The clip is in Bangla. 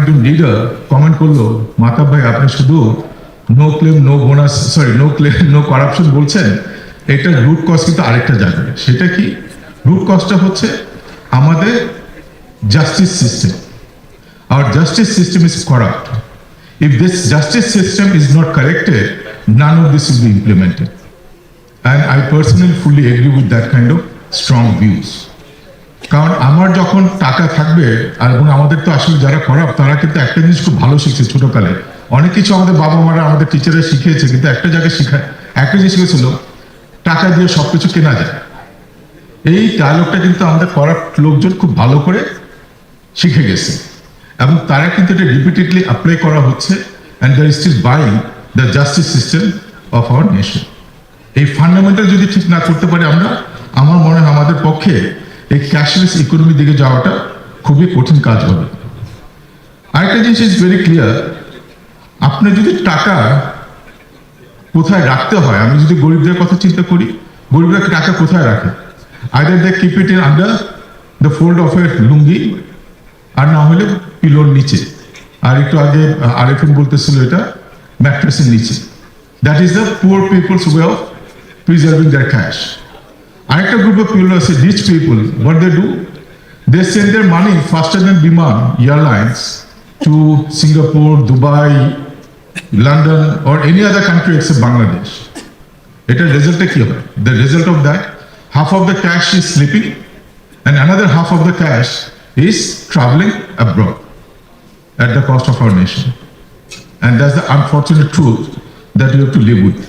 একজন লিডার কমেন্ট করল মাতা ভাই আপনি শুধু no claim no bonus sorry no claim no corruption বলছেন এটা রুট কজ কিন্তু আরেকটা জায়গায় সেটা কি রুট কজটা হচ্ছে আমাদের justice system our justice system is corrupt. If this justice system is not corrected, none of this will be implemented. And I personally fully agree with that kind of strong views. কারণ আমার যখন টাকা থাকবে, আর এবং আমাদের তো আসলে যারা খারাপ তারা কিন্তু একটা জিনিস খুব ভালো শিখছে ছোটকালে। অনেক কিছু আমাদের বাবা মারা আমাদের টিচাররা শিখিয়েছে, কিন্তু একটা জায়গায় শিখায় একটা জিনিস শিখেছিল, টাকা দিয়ে সবকিছু কেনা যায়। এই ডায়লগটা কিন্তু আমাদের করাপ্ট লোকজন খুব ভালো করে শিখে গেছে। এবং তারা কিন্তু এটা রিপিটেডলি অ্যাপ্লাই করা হচ্ছে and there still buying the justice system of our nation এই ফান্ডামেন্টাল যদি ঠিক না করতে পারি আমরা, আমার মনে হয় আমাদের পক্ষে এই ক্যাশলেস ইকোনমির দিকে যাওয়াটা খুবই কঠিন কাজ হবে। আরেকটা জিনিস ইজ ভেরি ক্লিয়ার আপনি যদি টাকা কোথায় রাখতে হয়, আমি যদি গরিবদের কথা চিন্তা করি, গরিবরা টাকা কোথায় রাখে? Either they keep it in under the fold of a lungi, আর না হলে পিলোর নিচে। আর একটু আগে আরেফিন বলতেছিল এটা ম্যাট্রেসের নিচে। That is the poor people's way of preserving their cash আরেকটা গ্রুপ অফ পিপল আছে rich people what they do they send their money faster than Biman airlines to Singapore Dubai London or any other country except Bangladesh এটার রেজাল্টটা কি হবে the result of that half of the cash is sleeping and another half of the cash is traveling abroad at the cost of our nation. And that's the unfortunate truth that we have to live with.